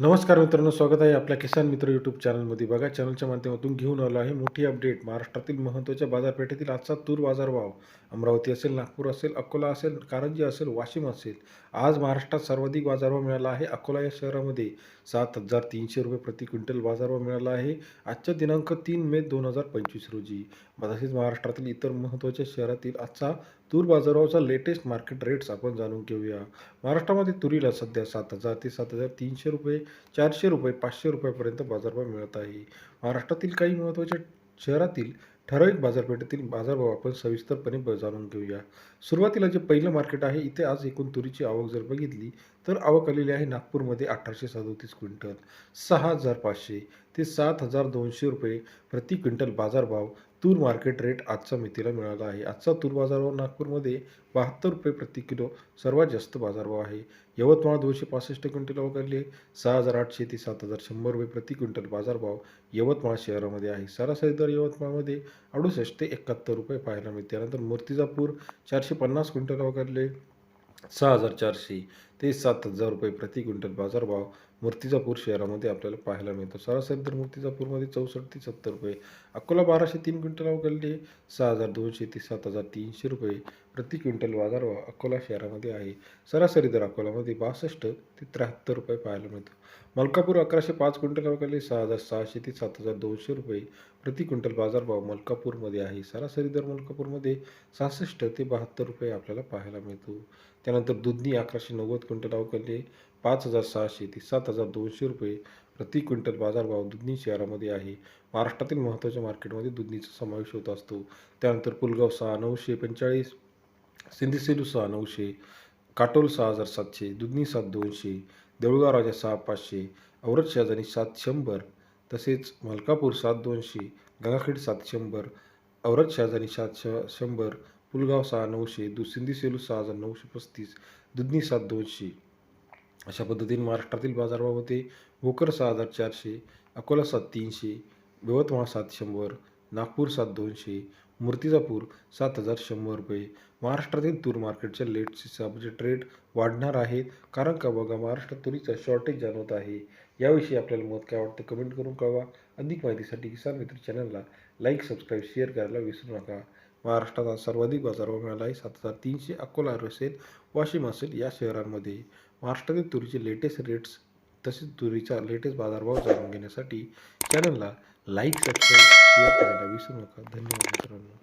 नमस्कार मित्रांनो स्वागत आहे आपल्या किसान मित्र यूट्यूब चॅनलमध्ये बघा चॅनलच्या माध्यमातून घेऊन आलो आहे मोठी अपडेट महाराष्ट्रातील महत्त्वाच्या बाजारपेठेतील आजचा तूर बाजारभाव. अमरावती असेल नागपूर असेल अकोला असेल कारंजी असेल वाशिम असेल. आज महाराष्ट्रात सर्वाधिक बाजारभाव मिळाला आहे अकोला या शहरामध्ये. सात हजार तीनशे रुपये प्रति क्विंटल बाजारभाव मिळाला आहे. आजच्या दिनांक तीन मे दोन हजार पंचवीस रोजी. तसेच महाराष्ट्रातील इतर महत्त्वाच्या शहरातील आजचा तूर बाजारभावाचा लेटेस्ट मार्केट रेट्स आपण जाणून घेऊया. महाराष्ट्रामध्ये तुरीला सध्या सात हजार ते सात हजार तीनशे रुपये चारशे रुपये पाचशे रुपयापर्यंत बाजारभाव मिळत आहे. महाराष्ट्रातील काही महत्त्वाच्या शहरातील ठराविक बाजारपेठेतील बाजारभाव आपण सविस्तरपणे ब- जाणून घेऊया. सुरुवातीला जे पहिलं मार्केट आहे इथे आज एकूण तुरीची आवक जर बघितली तर आवक आलेली आहे नागपूरमध्ये अठराशे सदोतीस क्विंटल सहा हजार पाचशे ते सात हजार दोनशे रुपये प्रति क्विंटल बाजारभाव. तूर मार्केट रेट आजचा मितीला मिळाला आहे. आजचा तूर बाजारभाव नागपूरमध्ये बहात्तर रुपये प्रति किलो सर्वात जास्त बाजारभाव आहे. यवतमाळ दोनशे पासष्ट क्विंटल आवक आलेली आहे. सहा हजार आठशे ते सात हजार शंभर रुपये प्रति क्विंटल बाजारभाव यवतमाळ शहरामध्ये आहे. सरासरी दर यवतमाळमध्ये अडुसष्ट ते एकाहत्तर रुपये पाहायला मिळते. त्यानंतर मूर्तिजापूर चारशे पन्नास क्विंटल वगैरे सहा हजार चारशे ते सात हजार रुपये प्रति क्विंटल बाजारभाव मूर्तिजापूर शहरामध्ये आपल्याला पाहायला मिळतो. सरासरी दर मूर्तिजापूरमध्ये चौसष्ट ते सत्तर रुपये. अकोला बाराशे तीन क्विंटल अवघडले. सहा हजार दोनशे ते सात हजार तीनशे रुपये प्रति क्विंटल बाजारभाव अकोला शहरामध्ये आहे. सरासरी दर अकोलामध्ये बासष्ट ते त्र्याहत्तर रुपये पाहायला मिळतो. मलकापूर अकराशे पाच क्विंटल अवघडले. सहा हजार सहाशे ते सात हजार दोनशे रुपये प्रति क्विंटल बाजारभाव मलकापूरमध्ये आहे. सरासरी दर मलकापूरमध्ये सहासष्ट ते बहात्तर रुपये आपल्याला पाहायला मिळतो. त्यानंतर दुधनी अकराशे नव्वद क्विंटल अवघडले पाच हजार सहाशे ते सात हजार दोनशे रुपये प्रति क्विंटल बाजारभाव दुधनी शहरामध्ये आहे. महाराष्ट्रातील महत्त्वाच्या मार्केटमध्ये दुधनीचा समावेश होत असतो. त्यानंतर पुलगाव सहा नऊशे पंचेचाळीस सिंधीसेलू सहा नऊशे काटोल सहा हजार सातशे दुधनी सात दोनशे देऊळगाव राजा सहा पाचशे औरत शहाजानी सात शंभर तसेच मलकापूर सात दोनशे गंगाखेड सात शंभर औरत शहाजानी सात श शंभर पुलगाव सहा नऊशे दुसिंदी सेलू सहा हजार नऊशे पस्तीस दुधनी सात दोनशे. अशा पद्धतीने महाराष्ट्रातील बाजारभाव होते. भोकर सहा हजार चारशे अकोला सात तीनशे यवतमाळ सात शंभर नागपूर सात दोनशे मूर्तिजापूर सात हजार शंभर रुपये. महाराष्ट्रातील तूर मार्केटच्या लेटचे बजेट रेट वाढणार आहेत कारण का बघा महाराष्ट्रात तुरीचा शॉर्टेज जाणवत आहे. याविषयी आपल्याला मत काय वाटतं कमेंट करून कळवा. अधिक माहितीसाठी किसान मित्र चॅनलला लाईक सबस्क्राईब शेअर करायला विसरू नका. महाराष्ट्रात आज सर्वाधिक बाजारभाव मिळाला आहे. सात हजार तीनशे अकोला असेल वाशिम असेल या शहरांमध्ये. महाराष्ट्रातील तुरीचे लेटेस्ट रेट्स तसेच तुरीचा लेटेस्ट बाजारभाव जाणून घेण्यासाठी चॅनलला लाईक सबस्क्राईब शेअर करायला विसरू नका. धन्यवाद मित्रांनो.